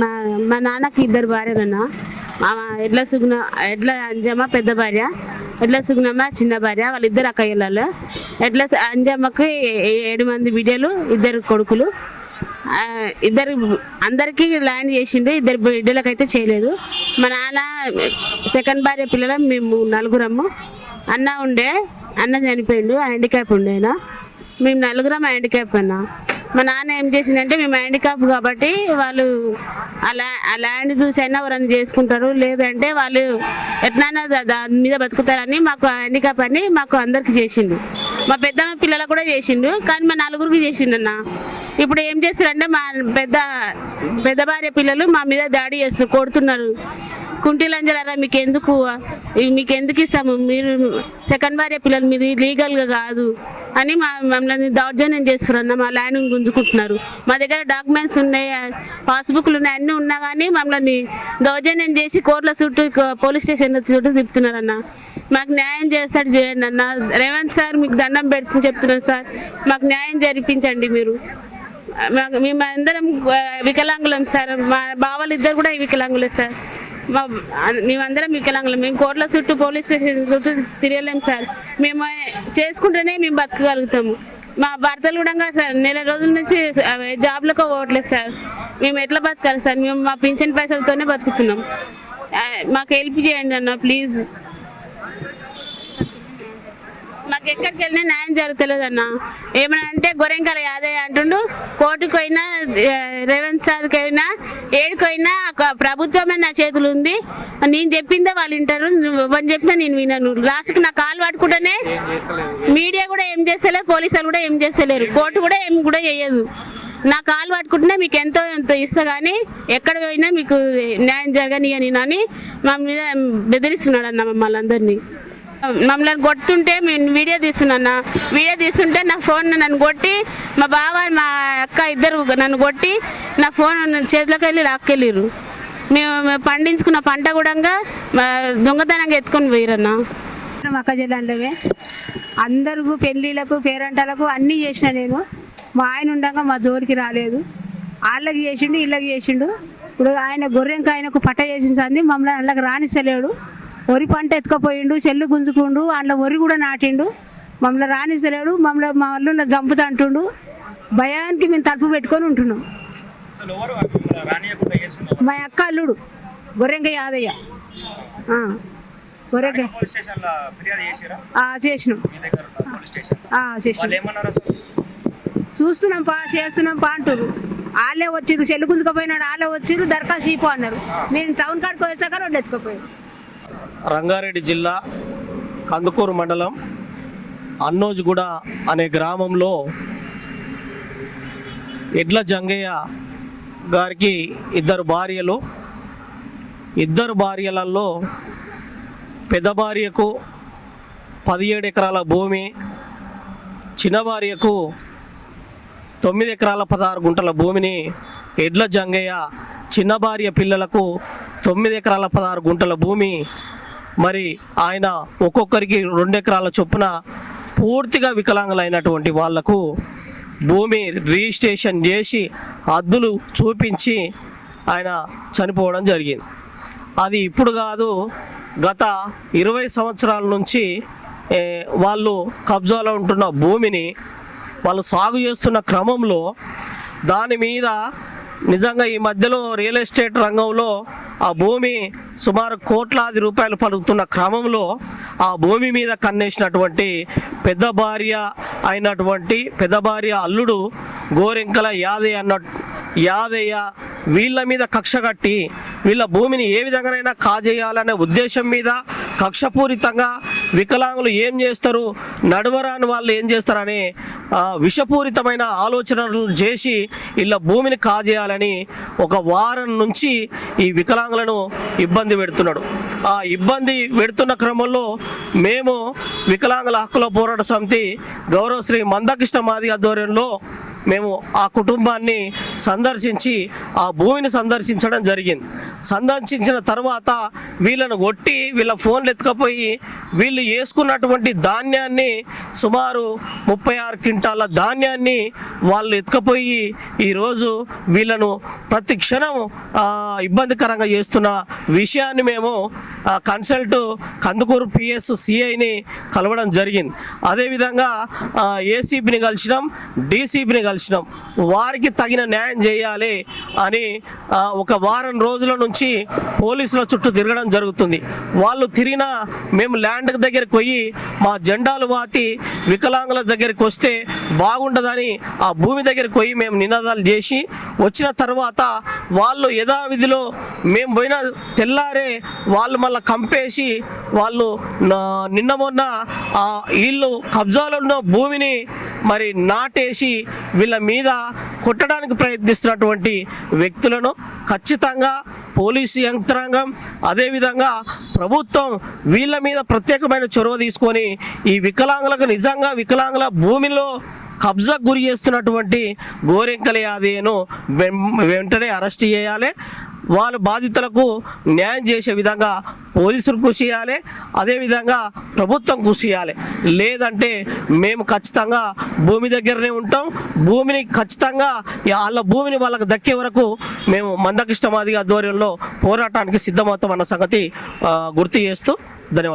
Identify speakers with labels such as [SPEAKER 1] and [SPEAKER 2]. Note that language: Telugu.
[SPEAKER 1] మా మా నాన్నకి ఇద్దరు భార్యలన్నా. మా ఎడ్ల సుగుణ ఎడ్ల అంజమ్మ పెద్ద భార్య ఎడ్ల సుగుణమ్మ చిన్న భార్య వాళ్ళిద్దరు అక్కయ్యలలో ఎడ్ల అంజమ్మకి ఏ- ఏడు మంది బిడ్డలు ఇద్దరు కొడుకులు. ఇద్దరు అందరికీ ల్యాండ్ చేసిండు ఇద్దరు బిడ్డలకైతే చేయలేదు. మా నాన్న సెకండ్ భార్య పిల్లల మేము నలుగురము. అన్న ఉండే అన్న చనిపోయిండు హ్యాండిక్యాప్ ఉండేనా మేము నలుగురం హ్యాండిక్యాప్ అన్న. మా నాన్న ఏం చేసిందంటే మేము హ్యాండిక్యాప్ కాబట్టి వాళ్ళు అలా ఆ ల్యాండ్ చూసి అయినా ఎవరైనా చేసుకుంటారు. లేదంటే వాళ్ళు ఎట్లయినా దాని మీద బతుకుతారని మాకు హ్యాండిక్యాప్ అని మాకు అందరికి చేసిండు. మా పెద్ద పిల్లలకు కూడా చేసిండు కానీ మా నలుగురికి చేసిండు అన్న. ఇప్పుడు ఏం చేస్తారంటే మా పెద్ద పెద్ద భార్య పిల్లలు మా మీద దాడి చేస్తారు కొడుతున్నారు. కుంటిలంజలారా మీకు ఎందుకు మీకు ఎందుకు ఇస్తాము? మీరు సెకండ్ భార్య పిల్లలు మీరు లీగల్గా కాదు అని మా మమ్మల్ని దౌర్జన్యం చేస్తున్నారు అన్న మా ల్యాండ్ గుంజుకుంటున్నారు. మా దగ్గర డాక్యుమెంట్స్ ఉన్నాయి పాస్బుక్లు ఉన్నాయి అన్నీ ఉన్నా కానీ మమ్మల్ని దౌర్జన్యం చేసి కోర్టుల చుట్టూ పోలీస్ స్టేషన్ చుట్టూ తిప్పుతున్నారన్న మాకు న్యాయం చేస్తాడు చేయండి అన్న. రేవంత్ సార్ మీకు దండం పెడుతుంది చెప్తున్నాను సార్. మాకు న్యాయం జరిపించండి మీరు. మాకు మేము అందరం వికలాంగులం సార్. మా బావలు ఇద్దరు కూడా వికలాంగులే సార్. మా మేమందరం వికలాంగులం. మేము కోట్ల చుట్టూ పోలీస్ స్టేషన్ చుట్టూ తిరగలేము సార్. మేము చేసుకుంటేనే మేము బతకగలుగుతాము. మా భర్తలు కూడా సార్ నెల రోజుల నుంచి జాబ్లకు పోవట్లేదు సార్. మేము ఎట్లా బతకాలి సార్? మేము మా పింఛన్ పైసలతోనే బతుకుతున్నాం. మాకు హెల్ప్ చేయండి అన్న ప్లీజ్. మాకు ఎక్కడికి వెళ్ళినా న్యాయం జరుగుతలేదు అన్న ఏమన్నా అంటే గొరెంకల యాదయ్య అంటుండు కోర్టుకు పోయినా ఆ, రేవంత్ సార్కి అయినా ఏడుకైనా ప్రభుత్వమే నా చేతులు ఉంది నేను చెప్పిందే వాళ్ళు వింటారు వాళ్ళు చెప్పినా నేను వినను. లాస్ట్కి నా కాలు పట్టుకుంటేనే మీడియా కూడా ఏం చేస్తలేదు పోలీసులు కూడా ఏం చేస్తలేరు. కోర్టు కూడా ఏం కూడా చేయదు. నా కాలు పట్టుకుంటేనే మీకు ఎంతో ఎంతో ఇస్తా కానీ ఎక్కడ పోయినా మీకు న్యాయం జరగనియని అని మా మీద బెదిరిస్తున్నాడు అన్న మమ్మల్ని అందరినీ. మమ్మల్ని కొడుతుంటే మేము వీడియో తీస్తున్నా వీడియో తీస్తుంటే నా ఫోన్ నన్ను కొట్టి మా బావ మా అక్క ఇద్దరు నన్ను కొట్టి నా ఫోన్ చేతిలోకి వెళ్ళి లాక్కెళ్ళిరు మేము పండించుకున్న పంట కూడా దొంగతనంగా ఎత్తుకొని పోయిరన్నా.
[SPEAKER 2] అక్క జిల్లాలోవే అందరికీ పెళ్ళిళ్ళకు పేరంటలకు అన్నీ చేసిన నేను. మా ఆయన ఉండగా మా జోలికి రాలేదు. వాళ్ళకి చేసిండు వీళ్ళకి చేసిండు. ఇప్పుడు ఆయన గొర్రెంక ఆయనకు పట్ట చేసిన సార్ని మమ్మల్ని వాళ్ళకి రానిస్తలేడు. వరి పంట ఎత్తుకపోయిండు చెల్లు గుంజుకుండు అందులో వరి కూడా నాటిండు. మమ్మల్ని రానిస్తలేడు మమ్మల్ని మా వాళ్ళు చంపుతా అంటుండు. భయానికి మేము తలుపు పెట్టుకొని ఉంటున్నాం. మా అక్క అల్లుడు గొర్రెంక యాదయ్య. గొర్రెంక చేసినాం. చూస్తున్నాం పా చేస్తున్నాం పా అంటారు వాళ్ళే వచ్చిర్రు చెల్లు గుంజుకపోయినాడు వాళ్ళే వచ్చిర్రు దరఖాస్తు ఇపో అన్నారు. నేను టౌన్ కాడికి పోయేసాక రోడ్లు ఎత్తుకుపోయారు.
[SPEAKER 3] రంగారెడ్డి జిల్లా కందుకూరు మండలం అన్నోజ్గూడ అనే గ్రామంలో ఎడ్ల జంగయ్య గారికి ఇద్దరు భార్యలు. ఇద్దరు భార్యలలో పెద్ద భార్యకు పదిహేడు ఎకరాల భూమి చిన్న భార్యకు తొమ్మిది ఎకరాల పదహారు గుంటల భూమిని ఎడ్ల జంగయ్య చిన్న భార్య పిల్లలకు తొమ్మిది ఎకరాల పదహారు గుంటల భూమి మరి ఆయన ఒక్కొక్కరికి రెండు ఎకరాల చొప్పున పూర్తిగా వికలాంగులైనటువంటి వాళ్ళకు భూమి రిజిస్ట్రేషన్ చేసి అద్దులు చూపించి ఆయన చనిపోవడం జరిగింది. అది ఇప్పుడు కాదు గత ఇరవై సంవత్సరాల నుంచి వాళ్ళు కబ్జాలో ఉంటున్న భూమిని వాళ్ళు సాగు చేస్తున్న క్రమంలో దాని మీద నిజంగా ఈ మధ్యలో రియల్ ఎస్టేట్ రంగంలో ఆ భూమి సుమారు కోట్లాది రూపాయలు పలుకుతున్న క్రమంలో ఆ భూమి మీద కన్నేసినటువంటి పెద్ద భార్య అయినటువంటి పెద్ద భార్య అల్లుడు గోరెంకల యాదయ్య అన్న యాదయ్య వీళ్ళ మీద కక్ష కట్టి వీళ్ళ భూమిని ఏ విధంగానైనా కాజేయాలనే ఉద్దేశం మీద కక్షపూరితంగా వికలాంగులు ఏం చేస్తారు? నడవరాని వాళ్ళు ఏం చేస్తారనే విషపూరితమైన ఆలోచనలు చేసి వీళ్ళ భూమిని కాజేయాలని ఒక వారం నుంచి ఈ వికలాంగులను ఇబ్బంది పెడుతున్నాడు. ఆ ఇబ్బంది పెడుతున్న క్రమంలో మేము వికలాంగుల హక్కుల పోరాట సమితి గౌరవ శ్రీ మందకృష్ణ మాది ఆధ్వర్యంలో మేము ఆ కుటుంబాన్ని సందర్శించి ఆ భూమిని సందర్శించడం జరిగింది. సందర్శించిన తర్వాత వీళ్ళను కొట్టి వీళ్ళ ఫోన్లు ఎత్తుకపోయి వీళ్ళు వేసుకున్నటువంటి ధాన్యాన్ని సుమారు ముప్పై ఆరు క్వింటాల ధాన్యాన్ని వాళ్ళు ఎత్తుకపోయి ఈరోజు వీళ్ళను ప్రతి క్షణం ఇబ్బందికరంగా చేస్తున్న విషయాన్ని మేము కన్సల్ట్ కందుకూరు పిఎస్ సిఐని కలవడం జరిగింది. అదేవిధంగా ఏసీబీని కలిసినాం డీసీబీని కలిసినాం. వారికి తగిన న్యాయం చేయాలి అని ఒక వారం రోజుల నుంచి పోలీసుల చుట్టూ తిరగడం జరుగుతుంది. వాళ్ళు తిరిగినా మేము ల్యాండ్ దగ్గరికి పోయి మా జెండాలు వాతి వికలాంగుల దగ్గరికి వస్తే బాగుండదని ఆ భూమి దగ్గరికి పోయి మేము నినాదాలు చేసి వచ్చిన తర్వాత వాళ్ళు యథావిధిలో మేము పోయిన తెల్లారే వాళ్ళు మళ్ళీ కంపేసి వాళ్ళు నిన్న మొన్న ఆ వీళ్ళు కబ్జాలో ఉన్న భూమిని మరి నాటేసి వీళ్ళ మీద కొట్టడానికి ప్రయత్నిస్తున్నటువంటి వ్యక్తులను ఖచ్చితంగా పోలీసు యంత్రాంగం అదేవిధంగా ప్రభుత్వం వీళ్ళ మీద ప్రత్యేకమైన చొరవ తీసుకొని ఈ వికలాంగులకు నిజంగా వికలాంగుల భూమిలో కబ్జా గురి చేస్తున్నటువంటి గోరెంకల యాదయ్యను వెం- వెంటనే అరెస్ట్ చేయాలి. వాళ్ళ బాధితులకు న్యాయం చేసే విధంగా పోలీసులు కృషి చేయాలి అదేవిధంగా ప్రభుత్వం కృషి చేయాలి. లేదంటే మేము ఖచ్చితంగా భూమి దగ్గరనే ఉంటాం. భూమిని ఖచ్చితంగా వాళ్ళ భూమిని వాళ్ళకి దక్కే వరకు మేము మందకృష్ణ మాదిగ ఆధ్వర్యంలో పోరాటానికి సిద్ధమవుతామన్న సంగతి గుర్తు చేస్తూ